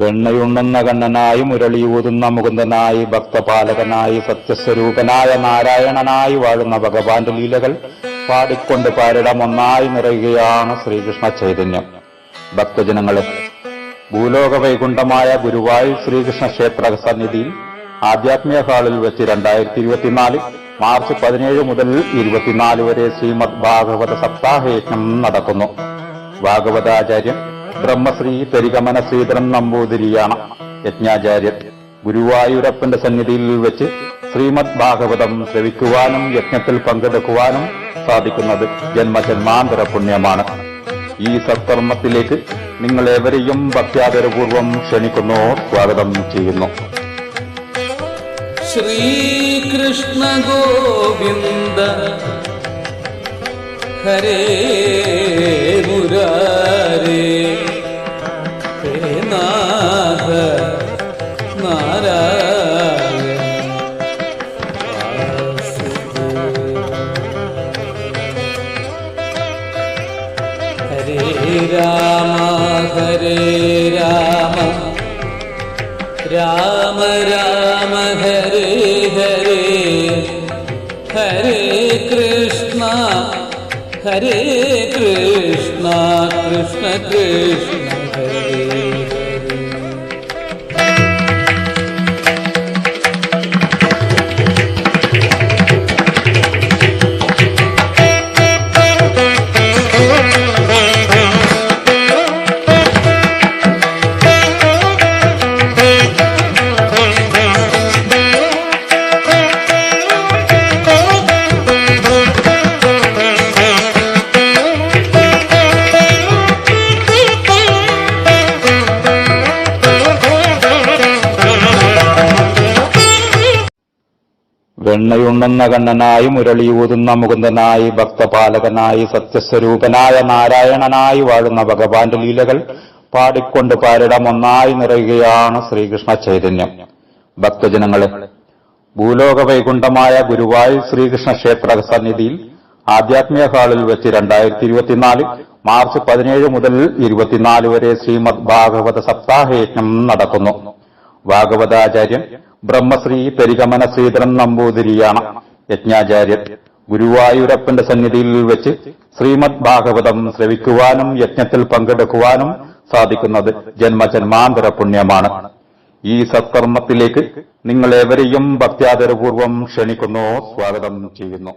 വെണ്ണയുണ്ണുന്ന കണ്ണനായി മുരളിയൂതുന്ന മുകുന്ദനായി ഭക്തപാലകനായി സത്യസ്വരൂപനായ നാരായണനായി വാഴുന്ന ഭഗവാന്റെ ലീലകൾ പാടിക്കൊണ്ട് പാരിടം ഒന്നായി നിറയുകയാണ് ശ്രീകൃഷ്ണ ചൈതന്യം. ഭക്തജനങ്ങളെ ഭൂലോക വൈകുണ്ഠമായ ഗുരുവായൂർ ശ്രീകൃഷ്ണ ക്ഷേത്ര സന്നിധിയിൽ ആധ്യാത്മിക ഹാളിൽ വെച്ച് രണ്ടായിരത്തി ഇരുപത്തിനാല് മാർച്ച് പതിനേഴ് മുതൽ ഇരുപത്തിനാല് വരെ ശ്രീമദ് ഭാഗവത സപ്താഹയജ്ഞം നടക്കുന്നു. ഭാഗവതാചാര്യൻ ബ്രഹ്മശ്രീ പെരികമന ശ്രീധരൻ നമ്പൂതിരിയാണ്. യജ്ഞാചാര്യൻ ഗുരുവായൂരപ്പന്റെ സന്നിധിയിൽ വെച്ച് ശ്രീമദ് ഭാഗവതം ശ്രവിക്കുവാനും യജ്ഞത്തിൽ പങ്കെടുക്കുവാനും സാധിക്കുന്നത് ജന്മജന്മാന്തര പുണ്യമാണ് ഈ സത്കർമ്മത്തിലേക്ക് നിങ്ങൾ ഏവരെയും ഭക്യാദരപൂർവം ക്ഷണിക്കുന്നു. സ്വാഗതം ചെയ്യുന്നു. ശ്രീകൃഷ്ണ ഗോവിന്ദ ഹരേ हरे राम हरे राम। राम राम हरे हरे। हरे कृष्ण हरे कृष्ण कृष्ण कृष्ण। വെണ്ണയുണ്ണുന്ന കണ്ണനായി മുരളിയൂതുന്ന മുകുന്ദനായി ഭക്തപാലകനായി സത്യസ്വരൂപനായ നാരായണനായി വാഴുന്ന ഭഗവാന്റെ ലീലകൾ പാടിക്കൊണ്ട് പാരിടം ഒന്നായി നിറയുകയാണ് ശ്രീകൃഷ്ണ ചൈതന്യം. ഭക്തജനങ്ങളെ ഭൂലോക വൈകുണ്ഠമായ ഗുരുവായൂർ ശ്രീകൃഷ്ണ ക്ഷേത്ര സന്നിധിയിൽ ആധ്യാത്മിക ഹാളിൽ വെച്ച് രണ്ടായിരത്തി ഇരുപത്തിനാല് മാർച്ച് പതിനേഴ് മുതൽ ഇരുപത്തിനാല് വരെ ശ്രീമദ് ഭാഗവത സപ്താഹയജ്ഞം നടക്കുന്നു. ഭാഗവതാചാര്യൻ ബ്രഹ്മശ്രീ പെരികമന ശ്രീധരൻ നമ്പൂതിരിയാണ്. യജ്ഞാചാര്യൻ ഗുരുവായൂരപ്പന്റെ സന്നിധിയിൽ വെച്ച് ശ്രീമദ് ഭാഗവതം ശ്രവിക്കുവാനും യജ്ഞത്തിൽ പങ്കെടുക്കുവാനും സാധിക്കുന്നത് ജന്മജന്മാന്തര പുണ്യമാണ്. ഈ സത്കർമ്മത്തിലേക്ക് നിങ്ങൾ ഏവരെയും ഭക്ത്യാദരപൂർവം ക്ഷണിക്കുന്നു. സ്വാഗതം ചെയ്യുന്നു.